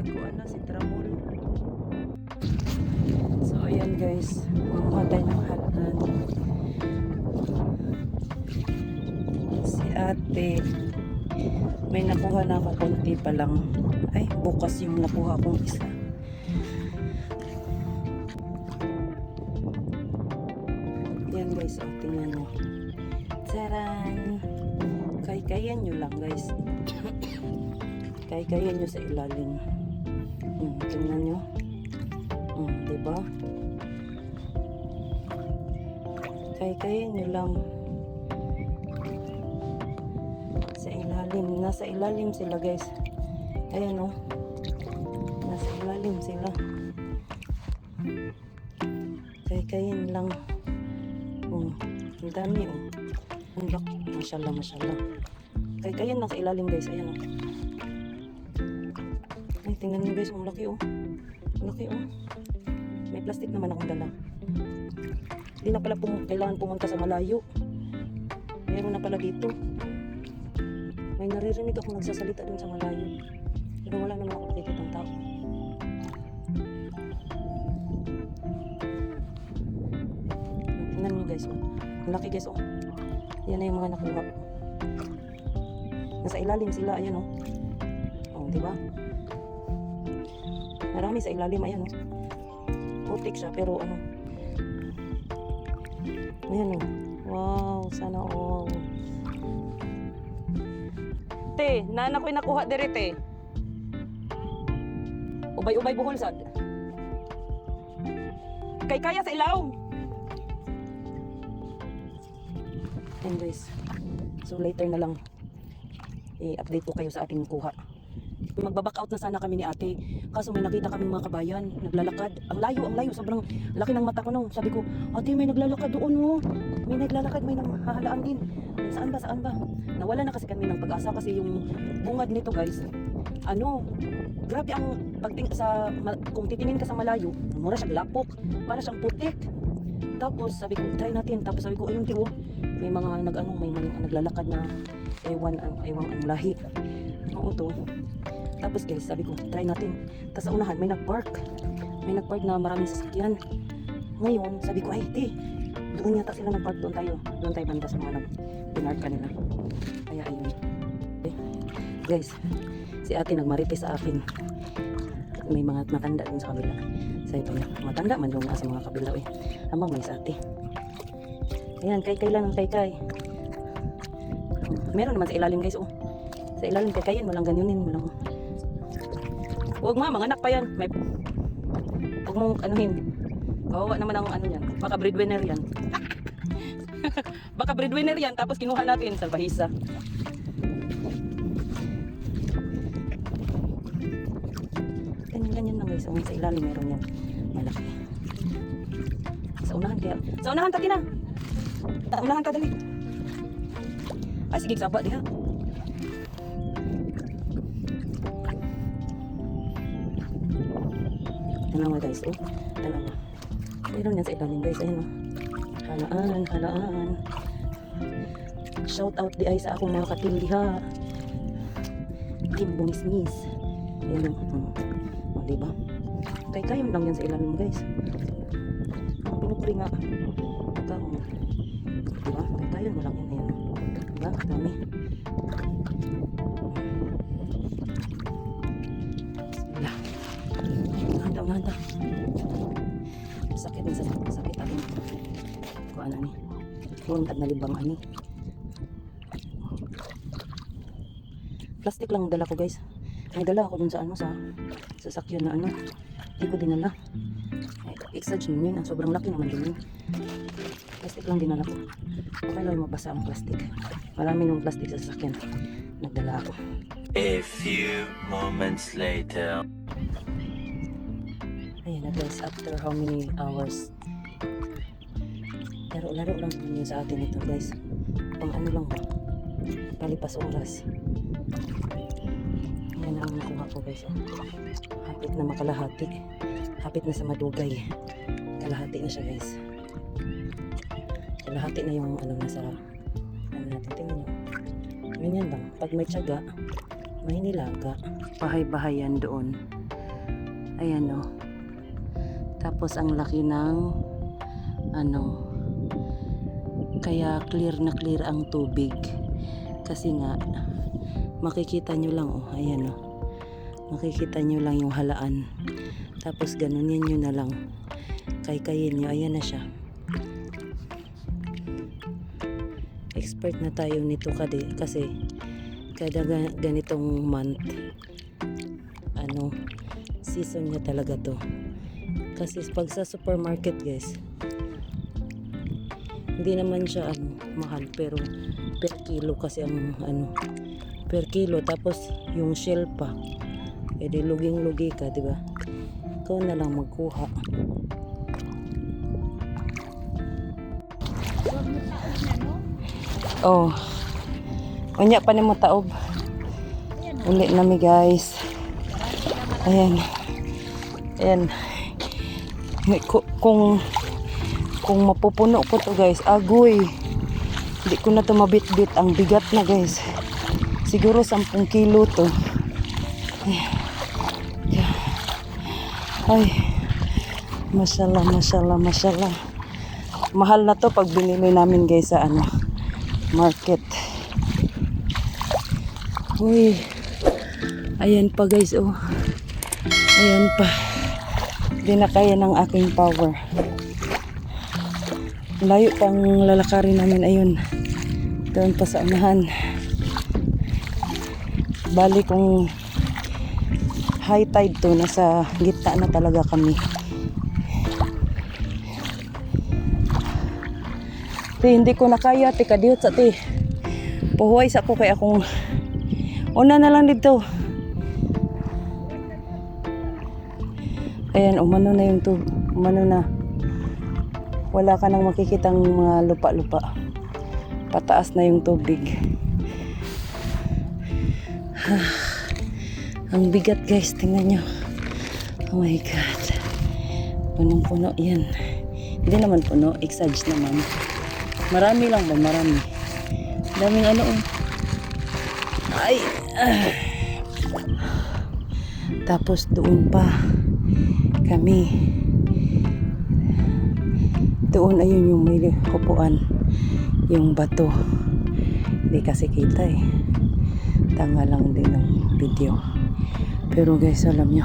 tagkuan na si Tramol. So, ayan guys. Mamuha tayo ng halaman. Si ate. May nakuha na ako konti pa lang. Ay, bukas yung nakuha kong isa. Ayan guys. O, tingnan mo. Tcharan! Kay-kayan nyo lang guys. kaya-kaya nyo sa ilalim. Hmm, tingnan nyo. Hmm, diba? Kay-kayan nyo lang. Sa ilalim. Nasa ilalim sila guys. Ayan oh. Nasa ilalim sila. Kay-kayan lang. Oh, ang dami oh. Ang laki. Mashallah, mashallah. Kay-kayan nasa ilalim guys. Ayan oh. Tingnan nyo guys. Ang laki oh. Ang laki oh. May plastic naman akong dala. Hindi na pala pum- kailangan pumunta sa malayo. Meron na pala dito. May naririnig ako nagsasalita dun sa malayo. Pero wala naman ako nakikita ng tao. Tingnan nyo guys, oh. Ang laki guys, oh. Yan na yung mga nakuha ko. Nasa ilalim sila, ayan, oh. Oh, di ba? Marami sa ilalim, ayan, oh. Putik siya, pero ano. Ayan, oh. Wow, sana all. Te, nana ko'y nakuha diri, te. Ubay-ubay buhol sad. Kay kaya sa ilaw. And guys, so later na lang i-update ko kayo sa ating kuha. Magbaback out na sana kami ni ate. Kaso may nakita kami mga kabayan, naglalakad. Ang layo, ang layo. Sobrang laki ng mata ko nung. Sabi ko, ate may naglalakad doon oh. May naglalakad, may nanghahalaan din. Saan ba, saan ba? Nawala na kasi kami ng pag-asa kasi yung bungad nito guys. Ano, grabe ang pagting sa kung titingin ka sa malayo, mura siyang lapok, para siyang putik. Tapos sabi ko, try natin. Tapos sabi ko, ayun tiwo, may mga nag ano, may mga naglalakad na ewan ang ewan ang lahi. Oo to. Tapos guys, sabi ko, try natin. Tapos sa unahan, may nag-park. May nag-park na maraming sasakyan. Ngayon, sabi ko, ay, te, doon yata sila nag-park. Doon tayo. Doon tayo banda sa mga nag-pinark kanila. Kaya ayun. Okay. Guys, si ate nagmarites sa akin. May mga matanda dun sa kabila. Sabi ko, matanda man yung nasa mga kabila eh. Amang may sa ate. Ayan, kay kay lang ang kay kay. Meron naman sa ilalim guys, oh. Sa ilalim kay kayan, walang ganyunin, walang. Huwag ma, mga anak pa yan. May... Huwag mong anuhin. Kawawa naman ang ano yan. Baka breadwinner yan. Baka breadwinner yan, tapos kinuha natin sa bahisa. Ganyan-ganyan lang guys. Ang sa ilalim meron yan. Malaki. Sa unahan kaya. Sa unahan, taki na. Ta unahan dali. Ay, sige, saba diha. Dalawa guys, oh. Dalawa. Meron yan sa ilalim guys. Ayan, oh. Halaan, halaan. Shout out di ay sa akong mga katim diha. Team Bumismis. Ayan, oh. Hmm. O, diba? Kay kayo lang yan sa ilalim guys. Ang pinupri nga. Dami. Bismillah. Handa, handa. Sakit na sa sakit ako. Kung ano ni. Kung at nalibang ani. Plastic lang ang dala ko guys. May dala ako dun sa ano sa sasakyan na ano. Hindi ko dinala. Exage yun yun. Sobrang laki naman yun. Lang dinala ko. Okay lang mabasa ang plastic. Marami ng plastic sa sasakyan. Nagdala ako. A few moments later. Ayan na guys, after how many hours. Laro-laro lang yun sa atin ito guys. Pang ano lang ba? Palipas oras. Ayan na ang nakuha ko guys. Hapit na makalahati. Hapit na sa madugay. Kalahati na siya guys. Kalahati na yung ano nasa ano natin tingnan nyo. Ganyan lang. Pag may tiyaga, may nilaga. Bahay-bahay yan doon. Ayan o. Tapos ang laki ng ano kaya clear na clear ang tubig. Kasi nga, makikita nyo lang, oh, ayan oh. Makikita nyo lang yung halaan. Tapos ganunin nyo na lang. Kay-kayin nyo, ayan na siya. Expert na tayo nito kadi, kasi kada ga- ganitong month, ano, season niya talaga to. Kasi pag sa supermarket guys, hindi naman siya ano, mahal pero per kilo kasi ang ano per kilo. Tapos yung shell pa edi luging lugi ka di ba? Ikaw na lang magkuha oh. Unya pa ni mo taob. Uli nami guys. Ayan. Ayan. Ku- kung kung mapupuno ko to guys agoy. Hindi ko na to mabit-bit. Ang bigat na guys. Siguro 10 kilo to. Ay. Mashallah mashallah mashallah mahal na to pag binili namin guys sa ano market. Uy. Ayan pa guys oh. Ayan pa. Hindi ng aking power. Layo pang lalakarin namin ayun. Doon pa sa unahan. Bali kung high tide to nasa gitna na talaga kami te hindi ko na kaya te kadiyot sa te puhuay sa ko kay akong una na lang dito ayan umano na yung tub umano na wala ka nang makikitang mga lupa-lupa. Pataas na yung tubig. Ang bigat guys, tingnan nyo. Oh my God. Punong-puno yan. Hindi naman puno, exage naman. Marami lang ba? Marami. Daming ano oh. Ay! ah. Tapos doon pa kami doon ayun yung may upuan yung bato hindi kasi kita eh tanga lang din ng video pero guys alam nyo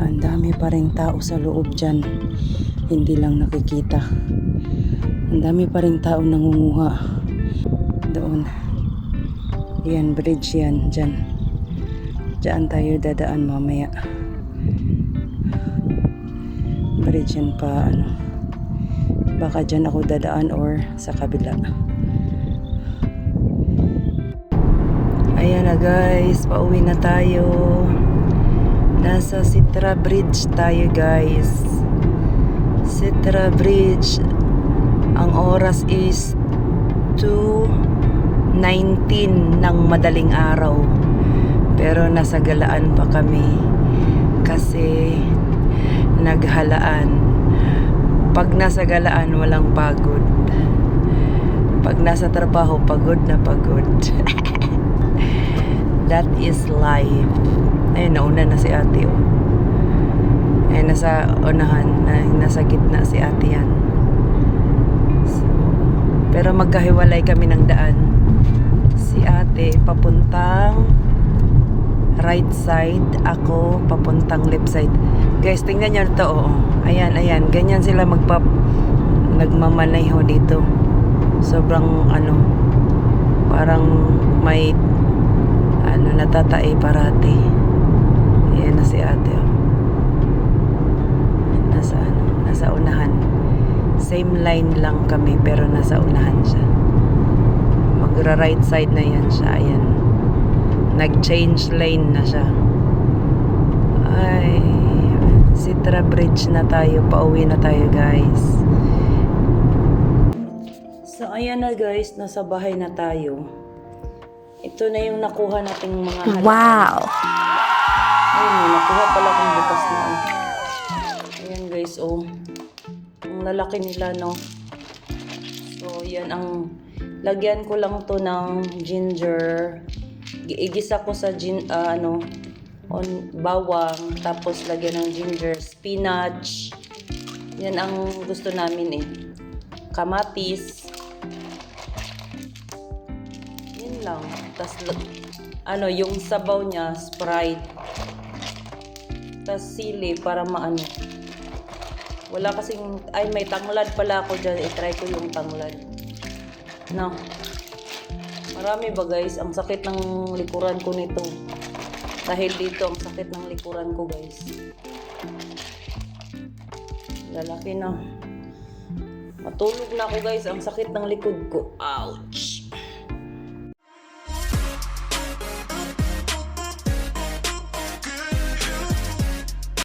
ang dami pa rin tao sa loob dyan hindi lang nakikita ang dami pa rin tao nangunguha. Doon. Yan bridge yan dyan. Dyan tayo dadaan mamaya. Bridge yan pa ano. Baka dyan ako dadaan or sa kabila. Ayan na guys. Pauwi na tayo. Nasa Sitra Bridge tayo guys. Sitra Bridge ang oras is 2.19 ng madaling araw pero nasa galaan pa kami kasi naghalaan pag nasa galaan, walang pagod. Pag nasa trabaho, pagod na pagod. That is life. Ayun, nauna na si ate, oh. Ayun, nasa unahan, na, nasa gitna si ate yan. Pero magkahiwalay kami ng daan. Si ate, papuntang right side, ako papuntang left side. Guys, tingnan nyo to, oh. Ayan, ayan. Ganyan sila magpap nagmamaneho dito. Sobrang ano parang may ano natatae parati. Ayan na si ate. Oh. Nasa ano, nasa unahan. Same line lang kami pero nasa unahan siya. Magra right side na yan siya. Ayan. Nag-change lane na siya. Ay, Sitra Bridge na tayo. Pauwi na tayo, guys. So, ayan na, guys. Nasa bahay na tayo. Ito na yung nakuha nating mga halaman. Wow! Ang lalaki nila, no? So, yan ang... Lagyan ko lang to ng ginger. Gi- Igisa ko sa gin, ah, ano, on bawang, tapos lagyan ng ginger, spinach. Yan ang gusto namin eh. Kamatis. Yan lang. Tapos, ano, yung sabaw niya, Sprite. Tapos sili para maano. Wala kasing, ay may tanglad pala ako dyan. I-try ko yung tanglad. No. Marami ba guys? Ang sakit ng likuran ko nito. Dahil dito, ang sakit ng likuran ko guys. Lalaki na. Matulog na ako guys. Ang sakit ng likod ko. Ouch!